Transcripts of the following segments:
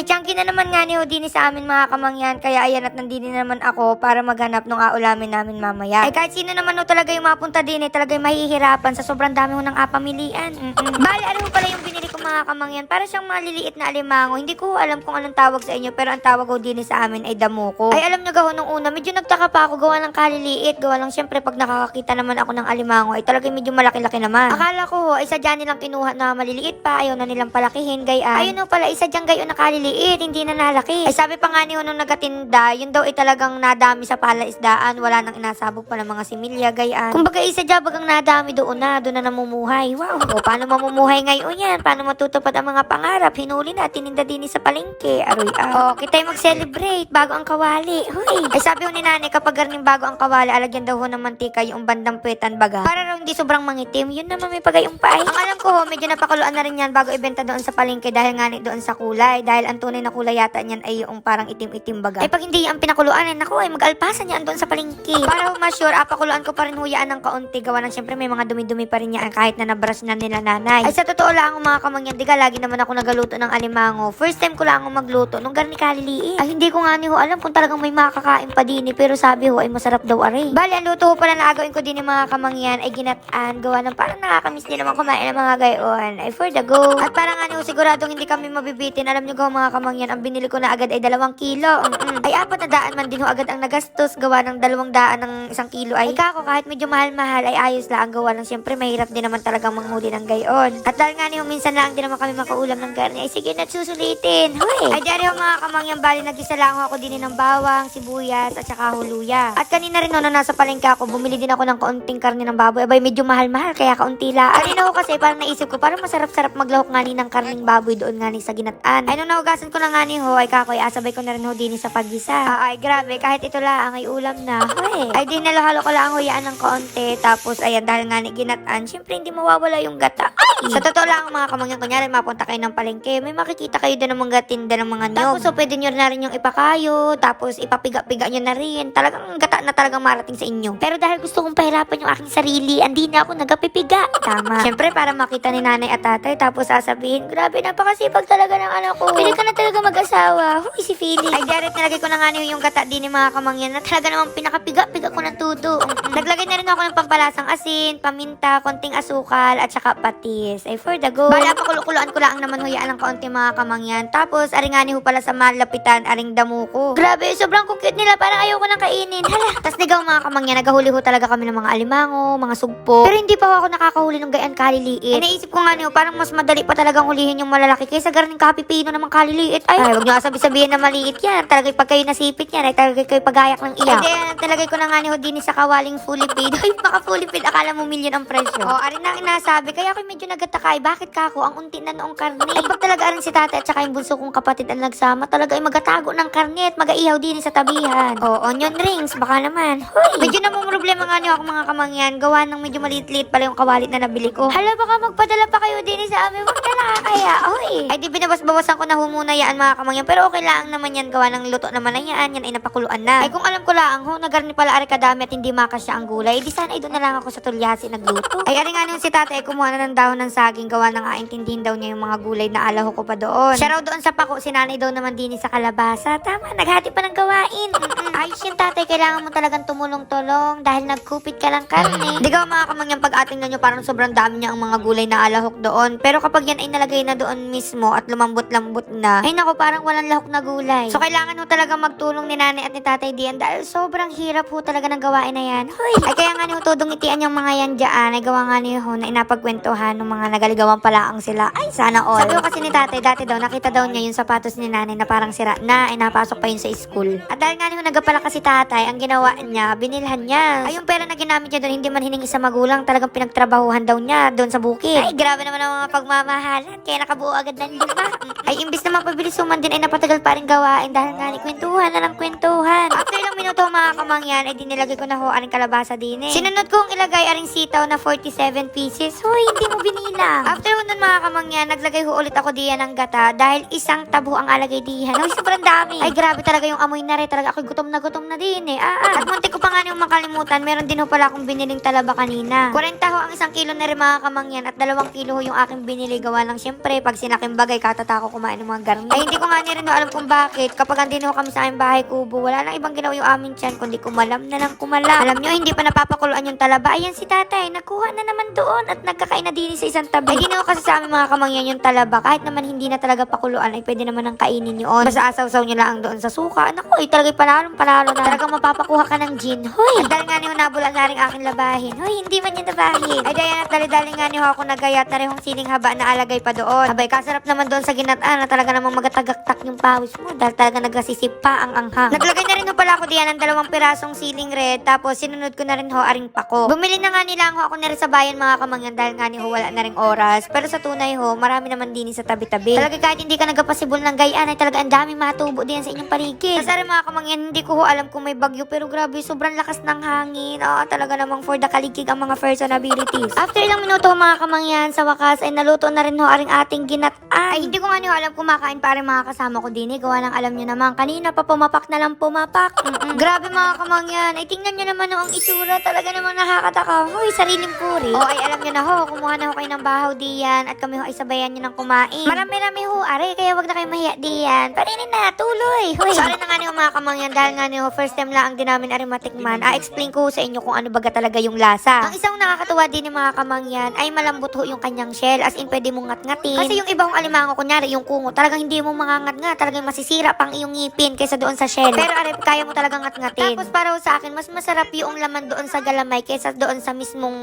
May chunky na naman nga ni Houdini sa amin mga kamangyan. Kaya ayan at nandini naman ako para maghanap ng aulamin namin mamaya. Ay kahit sino naman ho talaga yung mapunta din eh, talaga yung mahihirapan sa sobrang dami ho ng apamilian. Mm-mm. Bali, ano pala yung binili ko mga kamangyan? Para siyang maliliit na alimango. Hindi ko alam kung anong tawag sa inyo, pero ang tawag ho din sa amin ay damuko. Ay alam nyo gaho nung una, medyo nagtaka pa ako gawa ng kaliliit. Gawa lang syempre pag nakakakita naman ako ng alimango ay talaga medyo malaki-laki naman. Akala ko ho, ay sadya nilang kinuha na maliliit pa, ayaw na nilang palakihin, gayaan. Ayun ho pala, isa dyang gayon na kaliliit, hindi na nalaki. Ay sabi pa nga ni nung nagatinda, yun daw ay talagang nadami sa palaisdaan, wala nang inasabog pa ng mga similya, gayaan. Kumbaga isa dya bagang nadami doon na, doon na namumuhay. Wow, o paano mamumuhay ngayon yan? Paano matutupad ang mga pangarap? Hinuli na, tininda din sa palengke. Aroy ah. O, kita mag-celebrate bago ang kawali. Hoy. Ay sabi ho ni nanay, kapag garning bago ang kawali, alagyan daw ho ng mantika yung bandang puwetan baga. Para raw hindi sobrang mangitim, yun naman may pagayong pa Ang alam ko ho, medyo napakuluan na rin yan bago ibenta doon sa palengke dahil nga doon sa kulay. Dahil ang tunay na kulay yata niyan ay yung parang itim-itim baga. Ay pag hindi ang pinakuluan, ay naku, ay mag-alpasan niya doon sa palengke. Para ma-sure, ah, pakuluan ko pa rin huyaan ng kaunti. Gawa ng syempre may mga dumi-dumi pa rin yan kahit na nabrush na nila nanay. Ay sa totoo lang mga kamangyan, diga lagi naman ako nagaluto ng alimango. First time ko lang ako magluto nung garni kaliliit. Ay hindi ko nga ni ho alam kung talagang may makakain pa din eh, pero sabi ho ay masarap daw aray. Bali, ang luto ho pala na agawin ko din ng mga kamangyan ay ginataan. Gawa ng parang nakakamiss din naman kumain ng mga gayon. Ay for the go. At parang ano, siguradong hindi kami mabibitin. Alam nyo ko mga kamangyan, ang binili ko na agad ay dalawang kilo. Mm-mm. Ay apat na daan man din ho agad ang nagastos. Gawa ng dalawang daan ng isang kilo. Ay kako, kahit medyo mahal-mahal ay ayos lang. Ang gawa ng siyempre mahirap din naman talagang manghuli ng gayon. At dahil nga niyo minsan lang din naman kami makaulam ng garni. Ay sige na susulitin. Hoy! Ay diyan ho mga kamangyan, bali nagisa lang ako din ng bawang, sibuyas at saka huluya. At kanina rin ho na nasa palengke ako, bumili din ako ng kaunting karne ng baboy. Abay medyo mahal-mahal kaya kaunti lang. Kanina ho kasi parang naisip ko parang masarap-sarap maglahok nga ni ng karning baboy doon nga ni sa ginataan. Ay nung nahugasan ko na nga ni ho, ay kakoy asabay ko na rin ho din sa pagisa. Ah, ay grabe, kahit ito lang ay ulam na. Hoy! Ay din nalahalo ko lang huyaan ng kaunti. Tapos ayan, dahil nga ni ginataan, syempre hindi mawawala yung gata. Sa totoo lang mga kamangyan, kunyari mapunta kayo ng palengke, may makikita kayo din ng mga tinda ng mga niyog. Tapos so pwede nyo na rin yung ipakayo, tapos ipapiga-piga nyo na rin. Talagang gata na talagang marating sa inyo. Pero dahil gusto kong pahirapan yung aking sarili, andi na ako nagapipiga. Tama. Syempre para makita ni nanay at tatay, tapos sasabihin, grabe, napakasipag talaga ng anak ko. Pili ka na talaga mag-asawa. Huy, si Philly. Ay, direct nilagay ko na nga yung gata din ni mga kamangyan na talaga namang pinakapiga-piga ko ng. Mm-mm. Naglagay na rin ako ng pampalasang asin, paminta, konting asukal, at saka patis. Ay, for the go. Bala pa kulukuluan ko lang naman huyaan ng kaunti mga kamangyan. Tapos, aringani ho pala sa malapitan, aring damo ko. Grabe, sobrang cute nila. Parang ayaw ko nang kainin. Hala. Tapos nigaw mga kamangyan, nagahuli ho talaga kami ng mga alimango, mga sugpo. Pero hindi pa ho ako nakakahuli ng gayan kaliliit. Ay, naisip ko nga niyo, parang mas madali pa talagang hulihin yung malalaki kaysa garning kapipino naman kaliliit. Ay, ay wag niyo sabi-sabihin na maliit yan. Talaga pag kayo nasipit yan, ay talaga kayo pagayak ng iyak. Hindi, talagay ko na nga ni Houdini sa kawaling fully paid. Ay, baka fully paid, akala mo million ang presyo. Oh, arin na inasabi. Kaya ako medyo nagatakay. Bakit ka ako? Ang unti na noong karne. Ay, pag talaga arin si tatay at saka yung bunso kong kapatid ang nagsama, talaga ay magatago ng karne at mag-aihaw din sa tabihan. Oh, onion rings, baka naman. Hoy, medyo namang problema nga niyo ako mga kamangyan. Gawa ng medyo maliit-liit pala yung kawalit na nabili ko. Hala, baka magpadala pa kayo din sa amin. Huwag na nakakaya. Hoy. Ay, di binabas-bawasan ko na humuna yan mga kamangyan. Pero okay lang naman yan. Gawa ng luto naman na yan. Yan ay napakuluan na. Ay, kung alam ko lang, ho, nagarni pala ari kadami at hindi makasya ang gulay. Di sana ay doon na lang ako sa tulyasi nagluto. Ay, ari nga nung si tatay ay kumuha na ng dahon ng saging. Gawa ng aintindihin daw niya yung mga gulay na alaho ko pa doon. Siya raw doon sa pako, si nanay daw naman din sa kalabasa. Tama, naghati pa ng gawain. Mm-mm. Ayos yung tatay, kailangan mo talagang tumulong-tulong dahil nagkupit ka lang karne. Di ka mga kamangyan pag ating nyo parang sobrang dami niya ang mga gulay na alahok doon. Pero kapag yan ay nalagay na doon mismo at lumambot-lambot na, ay nako parang walang lahok na gulay. So kailangan ho talaga magtulong ni nanay at ni tatay diyan dahil sobrang hirap ho talaga ng gawain na yan. Hoy! Ay kaya nga ni ho tudong itian yung mga yan dyan ay gawa nga ni ho na inapagkwentuhan ng mga nagaligawan pala ang sila. Ay sana all. Sabi ko kasi ni tatay dati daw nakita daw niya yung sapatos ni nanay na parang sira na ay napasok pa yun sa school. At dahil nga ho nagapala kasi tatay, ang ginawa niya, binilhan niya. Ay yung pera na ginamit niya doon hindi man hiningi sa magulang, talagang pinagtrabahuhan daw niya doon sa bukid. Ay grabe naman ang mga pagmamahalan, kaya nakabuo agad ng lima. Ay imbis na mapabilis suman din ay napatagal pa rin gawain dahil nga ni kwentuhan na ng kwentuhan. After ilang minuto mga kamangyan, ay dinilagay ko na ho aring kalabasa din eh. Sinunod kong ilagay aring sitaw na 47 pieces. Hoy, hindi mo binilang. After ho nun mga kamangyan, naglagay ho ulit ako diyan ng gata dahil isang tabo ang alagay diyan. Hoy, sobrang dami. Ay grabe talaga yung amoy na rin. Talaga ako gutom na gutom na din eh. Ah, ah. At muntik ko pa nga niyong makalimutan, meron din ho pala akong biniling talaba kanina. 40 ho ang isang kilo na rin mga kamangyan at dalawang kilo ho yung aking binili gawa lang syempre pag sinaking bagay katatako kumain ng mga garni. Ay, hindi ko nga ni rin ho alam kung bakit. Kapag andin ho kami sa aming bahay kubo, wala nang ibang ginawa yung aming tiyan, kundi kumalam na lang kumalam. Alam nyo, hindi pa napapakuluan yung talaba. Ayan si tatay, nakuha na naman doon at nagkakain na din sa isang tabi. Ay, di na ho kasi sa aming mga kamangyan yung talaba. Kahit naman hindi na talaga pakuluan, ay pwede naman ang kainin yun. Basta asaw-saw nyo lang doon sa suka. Naku, ay talaga panalong panalo na. Talagang mapapakuha ka ng gin. Hoy! At dahil nga niyo nabulan na rin aking labahin. Hoy, hindi man yan labahin. Ay, dahil at dali-dali nga niyo ako nagayat na rin yung siling haba na alagay pa doon. Abay, kasarap naman doon sa ginataan na talaga namang magatagaktak yung pawis mo dahil talaga nagasisip pa ang anghang. Naglagay na rin ho pala ako diyan ng dalawang pirasong siling red tapos sinunod ko na rin ho aring pako. Bumili na nga nila ho ako na rin sa bayan mga kamangyan dahil nga ni ho wala na rin oras. Pero sa tunay ho, marami naman din sa tabi-tabi. Talaga kahit hindi ka nagpasibol ng gayaan ay talaga ang dami matubo din sa inyong paligid. Sa rin mga kamangyan, hindi ko ho alam kung may bagyo pero grabe, sobrang lakas ng hangin. Oo, talaga namang for the kaligig ang mga personalities. After ilang minuto mga kamangyan, sa wakas ay naluto na rin ho aring ating ginataan. Ay, hindi ko nga niyo alam kumakain pa rin mga kasama ko din. Eh. Gawa ng alam niyo naman, kanina pa pumapak na lang pumapak. Mm-mm. Grabe mga kamangyan. Ay, tingnan niyo naman ho ang itsura. Talaga namang nakakataka. Hoy, sariling puri. O, ay alam niyo na ho, kumuha na ho kayo ng bahaw diyan at kami ho ay sabayan niyo ng kumain. Marami-rami ho, are, kaya wag na kayo mahiya diyan. Parinin na, tuloy. Hoy. Sorry na nga niyo mga kamangyan dahil nga niyo first time lang ang din namin ari matikman. Ah, explain ko sa inyo kung ano baga talaga yung lasa. Ang isang nakakatuwa din ng mga kamangyan ay malambot ho yung kanyang shell as in pwede mong ngat-ngatin. Kasi yung ibang alimango kunyari yung kungo talagang hindi mo mangangat-ngat. Talagang masisira pang iyong ngipin kaysa doon sa shell. Pero are, kaya mo talagang ngat-ngatin. Tapos para sa akin, mas masarap yung laman doon sa galamay kaysa doon sa mismong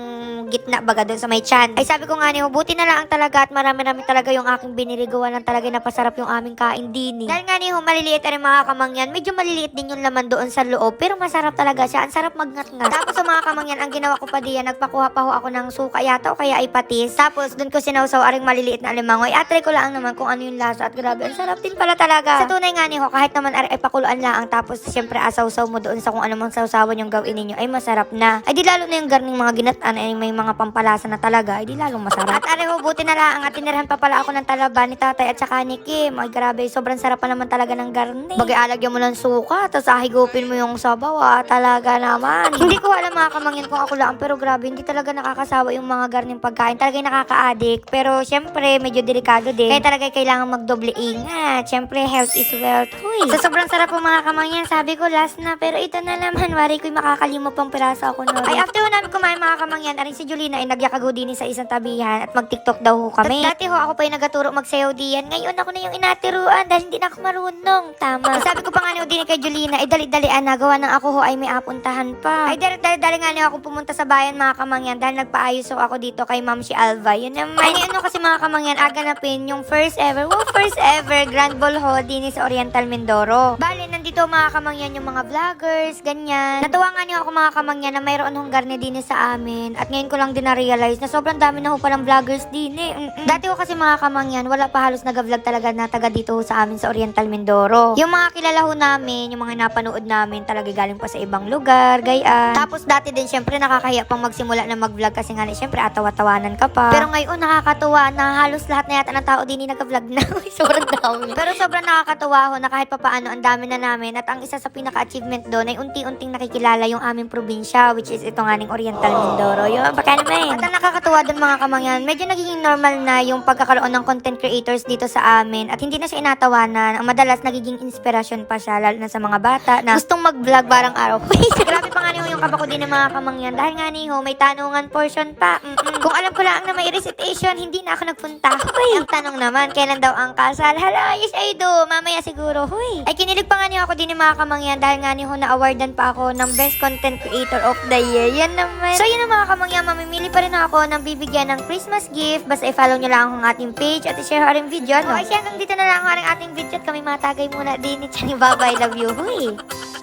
gitna baga doon sa may chan. Ay sabi ko nga niyo, buti na lang talaga at marami-rami talaga yung aking binirigawan lang talaga napasarap yung aming kain din. eh. Dahil nga niyo, maliliit rin mga kamangyan, medyo maliliit din yung laman doon sa loob, pero masarap talaga siya. Ang sarap magngat-ngat. Tapos sa mga kamangyan, ang ginawa ko pa diyan, nagpakuha pa ho ako ng suka yata o kaya ay patis. Tapos doon ko sinawsaw aring maliliit na alimango. Ay atry ko lang naman kung ano yung lasa at grabe, ang sarap din pala talaga. Sa tunay nga niyo, kahit naman ay pakuluan lang ang tapos siyempre asaw-saw mo doon sa kung ano mang sawsawan yung gawin ninyo ay masarap na. Ay di lalo na yung garning mga ginataan ay may mga pampalasa na talaga, ay di lalong masarap. At areho, buti na lang at tinirhan pa pala ako ng talaba ni tatay at saka ni Kim. Ay grabe, sobrang sarap pa naman talaga ng garni. Bagay alagyan mo ng suka, tapos ahigupin mo yung sabaw, ah, talaga naman. hindi ko alam mga kamangin kung ako lang, pero grabe, hindi talaga nakakasawa yung mga garning pagkain. Talaga yung nakaka-addict, pero syempre, medyo delikado din. Kaya talaga kailangan magdoble ingat. Syempre, health is wealth. Huy. Sa sobrang sarap po mga kamangyan, sabi ko last na, pero ito na naman, wari ko'y makakalimo pang piraso ako no. Ay, after ho namin kumain mga kamangyan, aring si Julina ay nagyakago din sa isang tabihan at mag-tiktok daw ho kami. At dati ho ako pa yung nagaturo magsayaw diyan. Ngayon ako na yung inatiruan dahil hindi na ako marunong. Tama. Sabi ko pa nga niyo din kay Julina, ay dali-dalian na gawa ng ako ho ay may apuntahan pa. Ay dali-dali nga niyo ako pumunta sa bayan mga kamangyan dahil nagpaayos ho ako dito kay Ma'am si Alva. Yun naman. Ay, ano kasi mga kamangyan, aganapin yung first ever, well, first ever Grand Ball ho din sa Oriental Mindoro. Bali, nandito mga kamangyan yung mga vloggers, ganyan. Natuwa nga niyo ako mga kamangyan na mayroon hong garne din sa amin. At ngayon ko lang din na-realize na sobrang dami na ho palang vloggers din eh. Mm-mm. Dati ko kasi mga kamangyan, wala pa halos nag-vlog talaga na taga dito sa amin sa Oriental Mindoro. Yung mga kilala ho namin, yung mga napanood namin talaga galing pa sa ibang lugar, gayaan. Tapos dati din syempre nakakahiya pang magsimula na mag-vlog kasi nga syempre atawa-tawanan ka pa. Pero ngayon nakakatuwa na halos lahat na yata ng tao din nag-vlog na. sobrang dami. Pero sobrang nakakatuwa ho na kahit papaano ang dami na namin at ang isa sa pinaka-achievement doon ay unti-unting nakikilala yung aming probinsya which is ito nga ning Oriental Mindoro. Yun, baka naman. At ang nakakatuwa doon mga kamangyan, medyo nagiging normal na yung pagkakaroon ng content creators dito sa amin at hindi na siya inatawanan. Ang madalas nagiging inspirasyon pa siya lalo na sa mga bata na gustong mag-vlog barang araw. Grabe pa nga niyo yung kabako din ng mga kamangyan dahil nga niyo may tanungan portion pa. Mm-mm. Kung alam ko lang na may recitation, hindi na ako nagpunta. Huy, ang tanong naman, kailan daw ang kasal? Hala, yes I do. Mamaya siguro. Huy. Ay kinilig pa nga niyo ako din ng mga kamangyan dahil nga niyo na-awardan pa ako ng Best Content Creator of the Year. Yan naman. So yun ang mga kamangyan, mamimili pa rin ako ng bibigyan ng Christmas gift. Basta i-follow nyo lang ang ating page at i-share ang video. No? Okay, hanggang dito na lang ang ating video at kami matagay muna din. It's Bye-bye. Love you. Huy.